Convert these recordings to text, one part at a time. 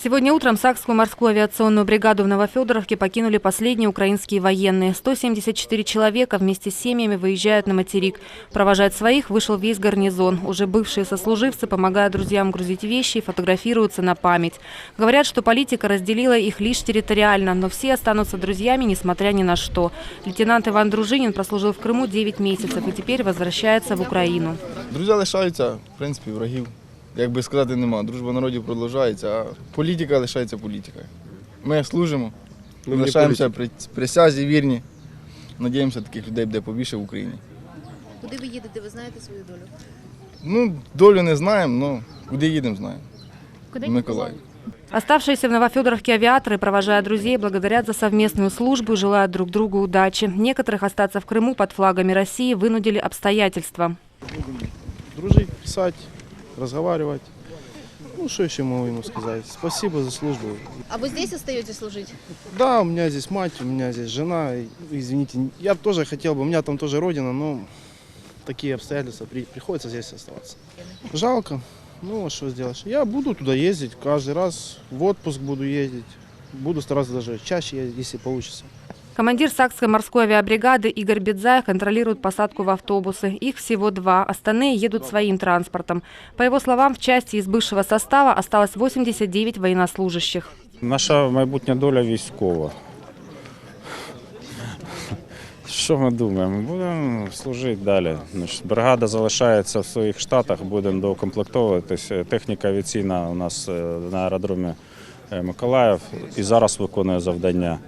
Сегодня утром Сакскую морскую авиационную бригаду в Новофедоровке покинули последние украинские военные. 174 человека вместе с семьями выезжают на материк. Провожать своих вышел весь гарнизон. Уже бывшие сослуживцы помогают друзьям грузить вещи и фотографируются на память. Говорят, что политика разделила их лишь территориально, но все останутся друзьями, несмотря ни на что. Лейтенант Иван Дружинин прослужил в Крыму 9 месяцев и теперь возвращается в Украину. Друзі лишаються, в принципі, врагів. Як би сказати, нема. Дружба народів продовжується, а політика лишається політикою. Ми служимо, Ми не лишаємося при присязі вірні. Надіємося, таких людей буде побільше в Україні. Куди ви їдете? Ви знаєте свою долю? Ну, долю не знаємо, але куди їдемо, знаємо. Куди Миколаїв. Оставшиеся в Новофедоровке авиаторы, провожая друзей, благодарят за совместную службу и желают друг другу удачи. Некоторых остаться в Крыму под флагами России вынудили обстоятельства. дружить, писать, разговаривать. Ну, что еще могу ему сказать? Спасибо за службу. А вы здесь остаетесь служить? Да, у меня здесь мать, у меня здесь жена. Извините, я тоже хотел бы, у меня там тоже родина, но такие обстоятельства, при- приходится здесь оставаться. Жалко, ну а что сделаешь? Я буду туда ездить каждый раз, в отпуск буду ездить. Буду стараться даже чаще ездить, если получится. Командир Сакской морской авиабригады Игорь Бедзай контролирует посадку в автобусы. Их всего два, остальные едут своим транспортом. По его словам, в части из бывшего состава осталось 89 военнослужащих. Наша майбутня доля військова. Що ми думаємо? Будемо служити далі. Значить, бригада залишається в своїх штатах, будемо доукомплектовуватися. Техніка авіаційна у нас е, на аеродромі е, Миколаїв і зараз виконує завдання.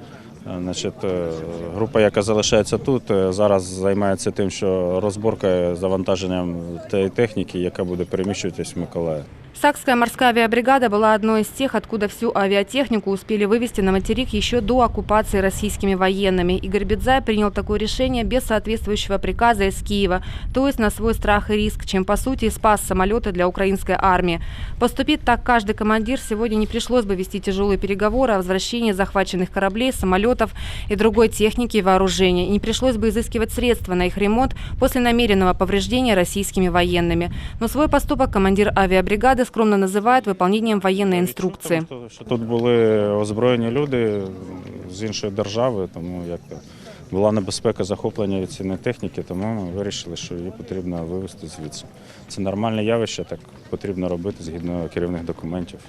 Е, Значить, е, група, яка залишається тут, е, зараз займається тим, що розборкою завантаженням тієї техніки, яка буде переміщуватись в Миколаїв. Сакская морская авиабригада была одной из тех, откуда всю авиатехнику успели вывести на материк еще до оккупации российскими военными. Игорь Бедзай принял такое решение без соответствующего приказа из Киева, то есть на свой страх и риск, чем по сути спас самолеты для украинской армии. Поступить так каждый командир сегодня не пришлось бы вести тяжелые переговоры о возвращении захваченных кораблей, самолетов и другой техники и вооружения. И не пришлось бы изыскивать средства на их ремонт после намеренного повреждения российскими военными. Но свой поступок командир авиабригады скромно називають виконанням воєнної інструкції. Що тут були озброєні люди з іншої держави, тому як то була небезпека захоплення авіаційної техніки, тому ми вирішили, що її потрібно вивезти звідси. Це нормальне явище, так потрібно робити згідно керівних документів.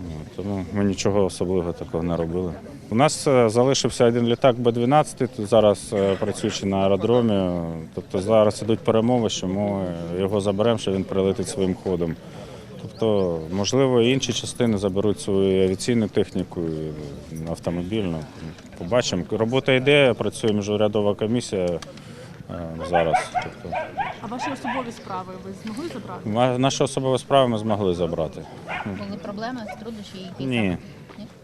Ну, Тому ми нічого особливого такого не робили. У нас е, залишився один літак Б-12, тут зараз е, працюючи на аеродромі. Тобто зараз ідуть перемови, що ми його заберемо, що він прилетить своїм ходом. Тобто, можливо, інші частини заберуть свою авіаційну техніку, автомобільну. Побачимо. Робота йде, працює міжурядова комісія е, зараз. Тобто, А ваші особові справи ви змогли забрати? ма- наші особові справи ми змогли забрати. Були проблеми, труднощі якісь? Ні,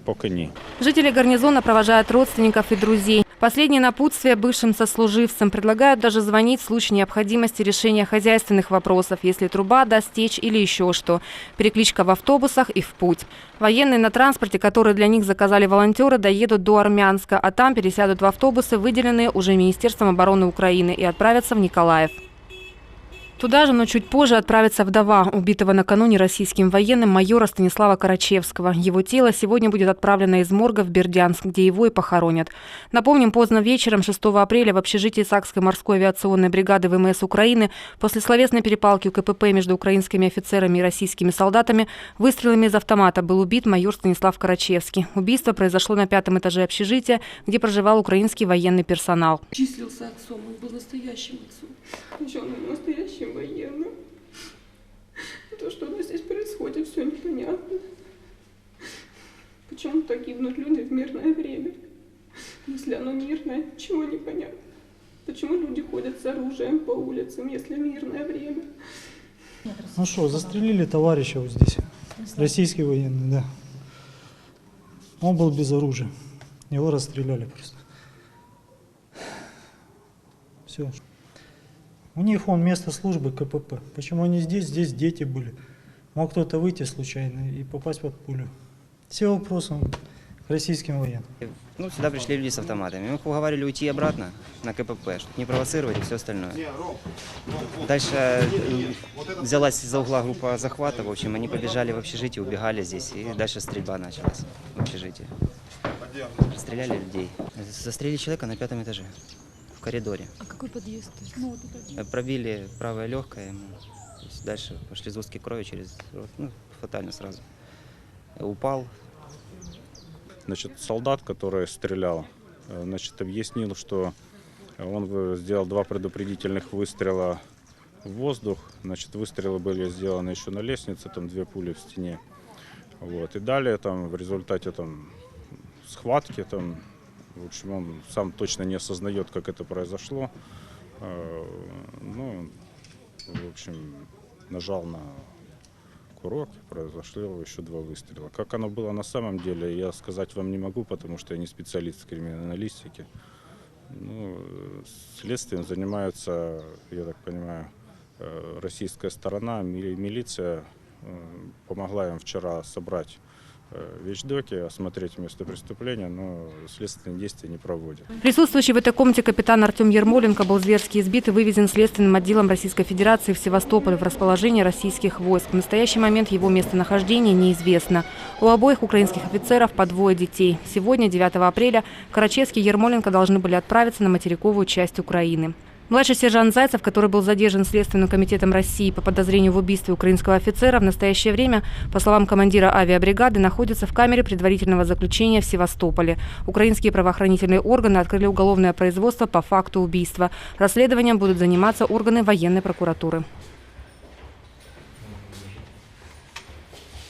поки ні. Жители гарнизона провожают родственников и друзей. Последнее напутствие бывшим сослуживцам предлагают даже звонить в случае необходимости решения хозяйственных вопросов, если труба даст течь или еще что. Перекличка в автобусах и в путь. Военные на транспорте, который для них заказали волонтеры, доедут до Армянска, а там пересядут в автобусы, выделенные уже Министерством обороны Украины, и отправятся в Николаев. Туда же, но чуть позже отправится вдова убитого накануне российским военным майора Станислава Карачевского. Его тело сегодня будет отправлено из морга в Бердянск, где его и похоронят. Напомним, поздно вечером 6 апреля в общежитии Сакской морской авиационной бригады ВМС Украины после словесной перепалки у КПП между украинскими офицерами и российскими солдатами выстрелами из автомата был убит майор Станислав Карачевский. Убийство произошло на пятом этаже общежития, где проживал украинский военный персонал. числился отцом, он был настоящим отцом. Еще он настоящим военным. То, что у нас здесь происходит, все непонятно. Почему так гибнут люди в мирное время? Если оно мирное, чего непонятно? Почему люди ходят с оружием по улицам, если мирное время? Ну что, застрелили товарища вот здесь. Российский военный, да. Он был без оружия. Его расстреляли просто. Все. У них он место службы КПП. Почему они здесь? Здесь дети были. Мог кто-то выйти случайно и попасть под пулю. Все вопросы к российским военным. Ну, сюда пришли люди с автоматами. Мы их уговаривали уйти обратно на КПП, чтобы не провоцировать и все остальное. Дальше э, взялась из-за угла группа захвата. В общем, они побежали в общежитие, убегали здесь. И дальше стрельба началась в общежитии. Стреляли людей. Застрелили человека на пятом этаже, коридоре. А какой подъезд? Ну, вот это. Э, Пробили правое легкое ему. То есть дальше пошли сгустки крови через рот. Ну, фатально сразу. Э, Упал, Значит, солдат, который стрелял, э, значит, объяснил, что он сделал два предупредительных выстрела в воздух. Значит, выстрелы были сделаны еще на лестнице, там две пули в стене. Вот. И далее там в результате там схватки там, в общем, он сам точно не осознает, как это произошло. Э, Ну, в общем, нажал на курок, произошло еще два выстрела. Как оно было на самом деле, я сказать вам не могу, потому что я не специалист в криминалистике. Ну, следствием занимаются, я так понимаю, э, российская сторона, мили- милиция э, помогла им вчера собрать вещдоки, осмотреть место преступления, но следственные действия не проводят. Присутствующий в этой комнате капитан Артем Ермоленко был зверски избит и вывезен следственным отделом Российской Федерации в Севастополь в расположение российских войск. В настоящий момент его местонахождение неизвестно. У обоих украинских офицеров по двое детей. Сегодня, 9 апреля, Карачевский и Ермоленко должны были отправиться на материковую часть Украины. Младший сержант Зайцев, который был задержан Следственным комитетом России по подозрению в убийстве украинского офицера, в настоящее время, по словам командира авиабригады, находится в камере предварительного заключения в Севастополе. Украинские правоохранительные органы открыли уголовное производство по факту убийства. Расследованием будут заниматься органы военной прокуратуры.